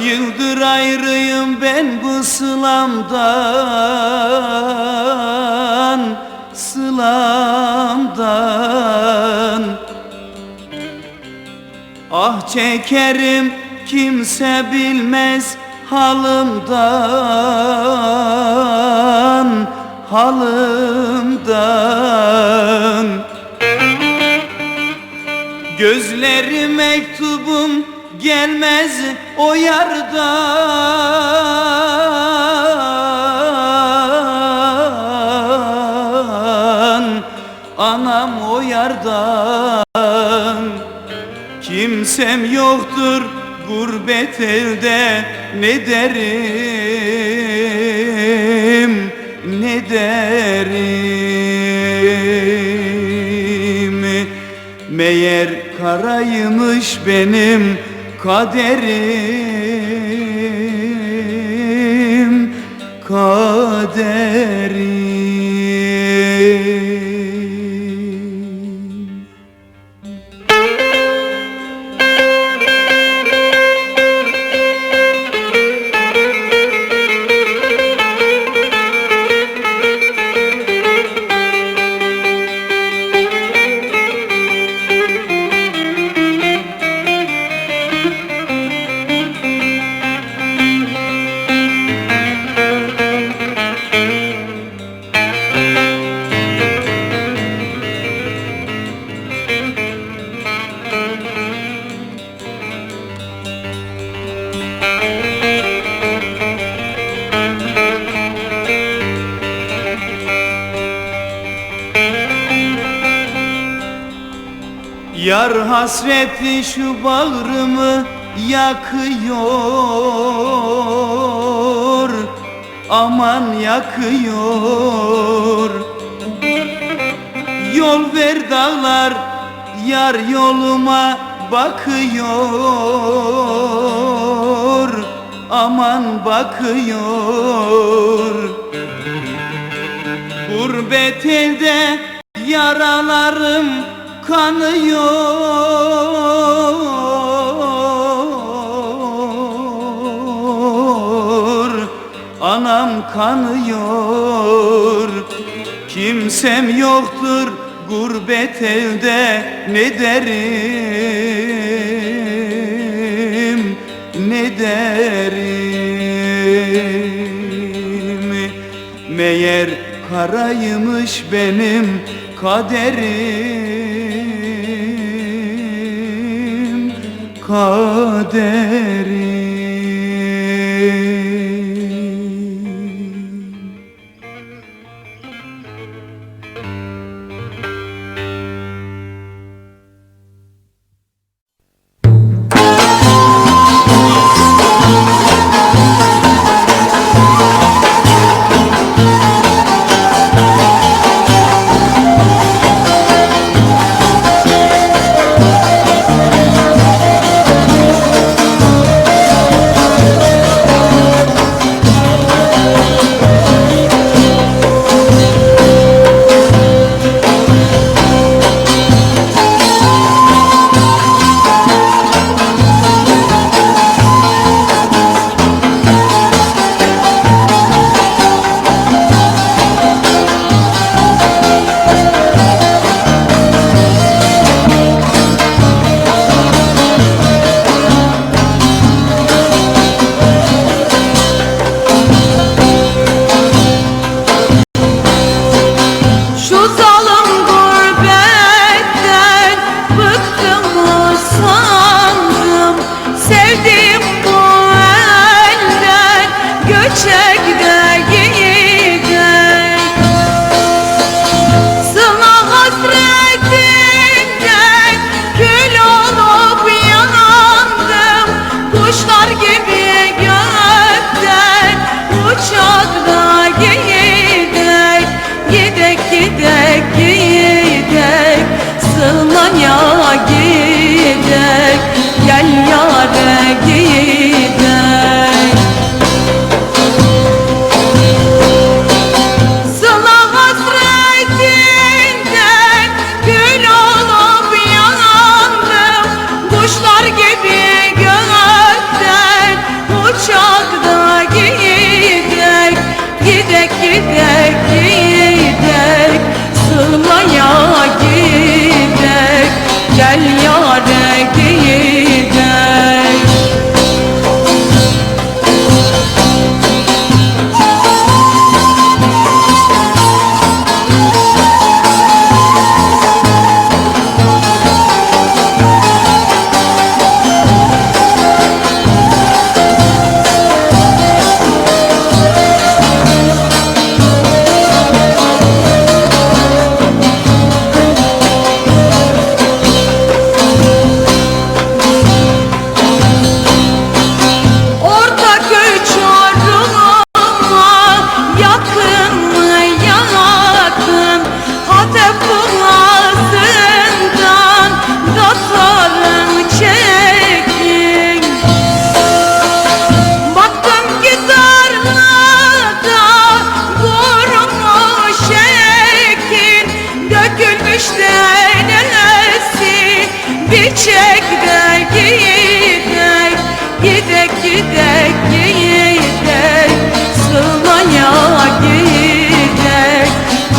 Yıldır ayrıyım ben bu sılamdan Sılamdan. Ah çekerim kimse bilmez halımdan Halımdan. Gözleri mektubum gelmez o yardan Anam o yardan. Kimsem yoktur gurbet elde ne derim ne derim? Meğer karaymış benim kaderim Kaderim Yar hasreti şu bağrımı yakıyor. Aman yakıyor. Yol ver dağlar yar yoluma bakıyor. Aman bakıyor. Gurbet elde yaralarım kanıyor. Anam kanıyor. Kimsem yoktur gurbet elde ne derim ne derim? Meğer karaymış benim kaderim Kaderim çek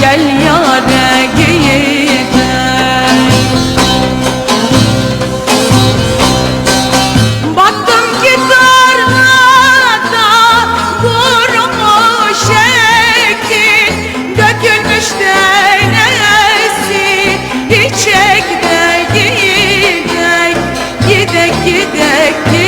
gel yâre gidelim Baktım ki tarlada kurumuş eki Dökülmüş denesi içek de gidek Gidek gidek gidek.